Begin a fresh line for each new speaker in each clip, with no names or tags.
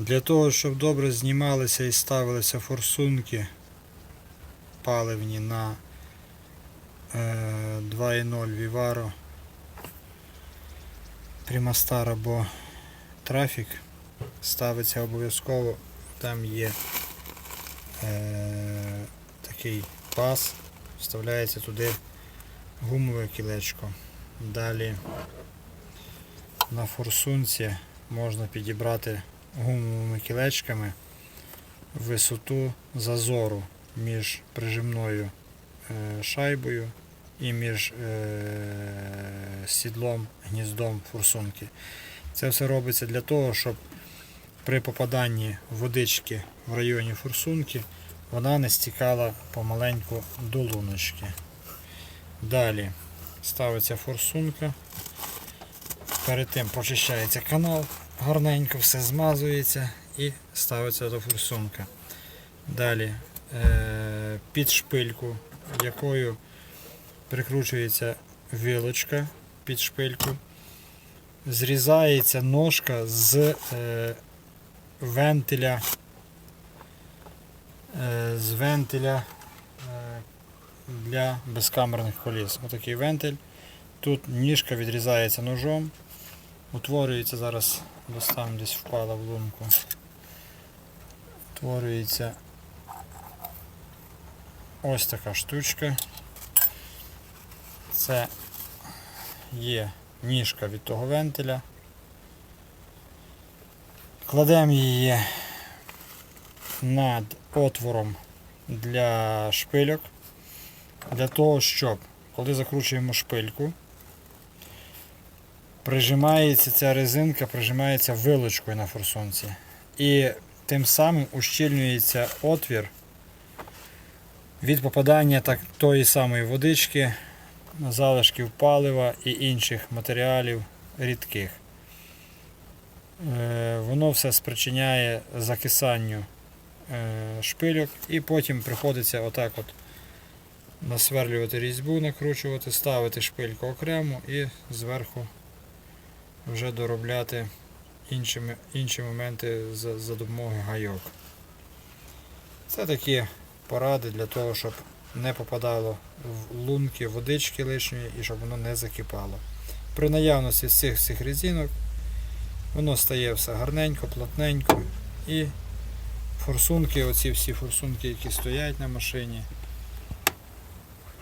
Для того, щоб добре знімалися і ставилися форсунки паливні на е, 2.0 Vivaro Primastar або Traffic, ставиться обов'язково, там є е, такий пас, вставляється туди гумове кілечко. Далі на форсунці можна підібрати гумовими кілечками висоту зазору між прижимною е, шайбою і між е, сідлом, гніздом форсунки. Це все робиться для того, щоб при попаданні водички в районі форсунки вона не стікала помаленьку до луночки. Далі ставиться форсунка. Перед тим прочищається канал, гарненько все змазується і ставиться до форсунка. Далі е, під шпильку, якою прикручується вилочка під шпильку, зрізається ножка з е, вентиля. е, З вентиля для безкамерних коліс. Отакий вентиль. Тут ніжка відрізається ножом, утворюється зараз, десь там десь впала в лунку. Утворюється ось така штучка. Це є ніжка від того вентиля. Кладемо її над отвором для шпильок, для того, щоб коли закручуємо шпильку, прижимається ця резинка, прижимається вилочкою на форсунці. І тим самим ущільнюється отвір від попадання так, тої самої водички, залишків палива і інших матеріалів рідких. Е, Воно все спричиняє закисанню е, шпильок і потім приходиться отак от насверлювати різьбу, накручувати, ставити шпильку окремо і зверху вже доробляти інші, інші моменти за, за допомогою гайок. Це такі поради для того, щоб не попадало в лунки водички лишньої і щоб воно не закипало. При наявності цих всіх резинок воно стає все гарненько, плотненько і форсунки, оці всі форсунки, які стоять на машині,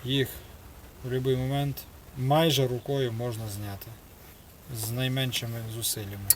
їх в будь-який момент майже рукою можна зняти з найменшими зусиллями.